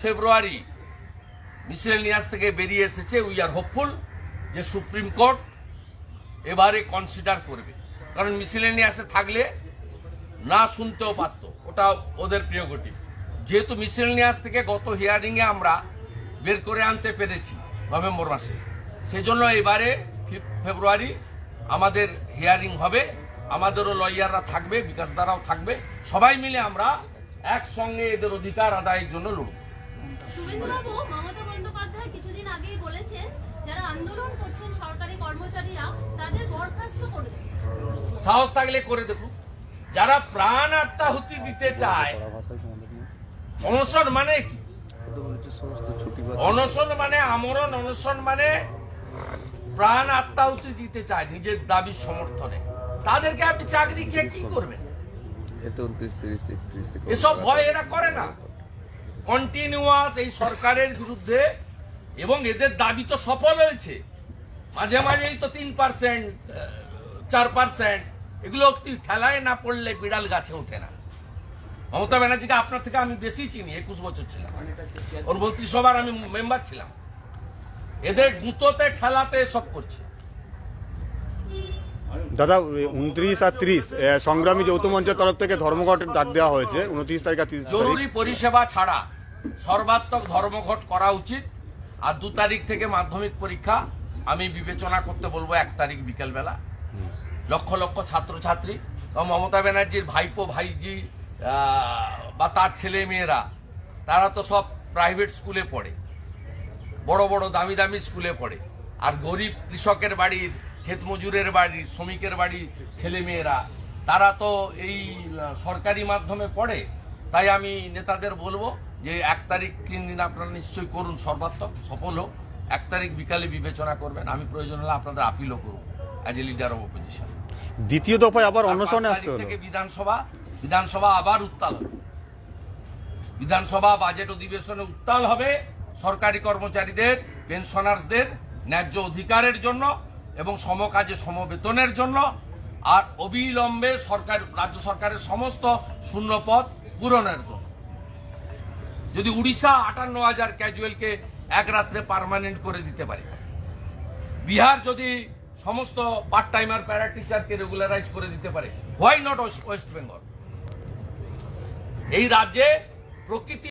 ফেব্রুয়ারি miscellaneous থেকে বেরিয়ে এসেছে উই আর হোপফুল যে সুপ্রিম কোর্ট এবারে কনসিডার করবে। কারণ মিসেলেনিয়াসে থাকলে না শুনতেও পারতো, ওটা ওদের প্রিয় প্রিয়গটিভ যেহেতু মিসেলেনিয়াস থেকে গত হিয়ারিংয়ে আমরা বের করে আনতে পেরেছি নভেম্বর মাসে। সেই জন্য এবারে ফেব্রুয়ারি আমাদের হিয়ারিং হবে। আমাদেরও লয়াররা থাকবে বিকাশ দ্বারাও থাকবে। সবাই মিলে আমরা একসঙ্গে এদের অধিকার আদায়ের জন্য লড়ব। বন্দ্যোপাধ্যায় কিছুদিন আগেই বলেছেন, যারা আন্দোলন করছেন সরকারি কর্মচারীরা, তাদের বরখাস্ত করে দেবে সাহস থাকলে করে দেখুন। যারা প্রাণ আত্মাহুতি দিতে চায়, অনশন মানে কি? অনশন মানে আমরণ, অনশন মানে প্রাণ আত্মাহুতি দিতে চায় নিজের দাবির সমর্থনে। তাদেরকে আপনি চাকরি কে কি করবেন? এসব ভয় এরা করে না। কন্টিনিউয়াস এই সরকারের বিরুদ্ধে এবং এদের দাবি তো সফল হয়েছে। মাঝে মাঝেই তো তিন পার্সেন্ট চার পার্সেন্ট এগুলো ঠেলায় না পড়লে বিড়াল গাছে ওঠে না? মমতা ব্যানার্জিকে আপনার থেকে আমি বেশি চিনি একুশ বছর ছিলাম। ওর মন্ত্রিসভার আমি মেম্বার ছিলাম। এদের গুঁতোতে ঠেলাতে সব করছে। দাদা উনত্রিশ আর ত্রিশ সংগ্রামী যৌথ মঞ্চের তরফ থেকে ধর্মঘটের ডাক দেওয়া হয়েছে উনত্রিশ তারিখ আর তারিখ। জরুরি পরিষেবা ছাড়া সর্বাত্মক ধর্মঘট করা উচিত। আর দু তারিখ থেকে মাধ্যমিক পরীক্ষা, আমি বিবেচনা করতে বলব এক তারিখ বিকেলবেলা। লক্ষ লক্ষ ছাত্রছাত্রী মমতা ব্যানার্জির ভাইপো, ভাইজি বা তার ছেলে মেয়েরা, তারা তো সব প্রাইভেট স্কুলে পড়ে। বড় বড় দামি দামি স্কুলে পড়ে। আর গরিব কৃষকের বাড়ির ক্ষেত মজুরের বাড়ির শ্রমিকের বাড়ির ছেলে মেয়েরা, তারা তো এই সরকারি মাধ্যমে পড়ে। তাই আমি নেতাদের বলব যে এক তারিখ তিন দিন আপনারা নিশ্চয়ই করুন সর্বাত্মক সফল হোক। এক তারিখ বিকালে বিবেচনা করবেন আমি প্রয়োজন হলে আপনাদের আপিলও করব as a leader of opposition দ্বিতীয় দফায় আবার অনশনে আসতে হলো। থেকে বিধানসভা বিধানসভা আবার উত্তাল হবে। বিধানসভা বাজেট অধিবেশনে উত্তাল হবে সরকারি কর্মচারীদের পেনশনার্সদের ন্যায্য অধিকারের জন্য এবং সমকাজে সমবেতনের জন্য। আর অবিলম্বে সরকার রাজ্য সরকারের সমস্ত শূন্য পদ পূরণের জন্য। যদি উড়িষ্যা আটান্ন হাজার ক্যাজুয়ালকে এক রাত্রে পারমানেন্ট করে দিতে পারে। বিহার যদি সমস্ত পার্ট টাইমার প্যারা টিচারকে রেগুলারাইজ করে দিতে পারে হোয়াই নট ওয়েস্ট বেঙ্গল এই রাজ্যে প্রকৃতি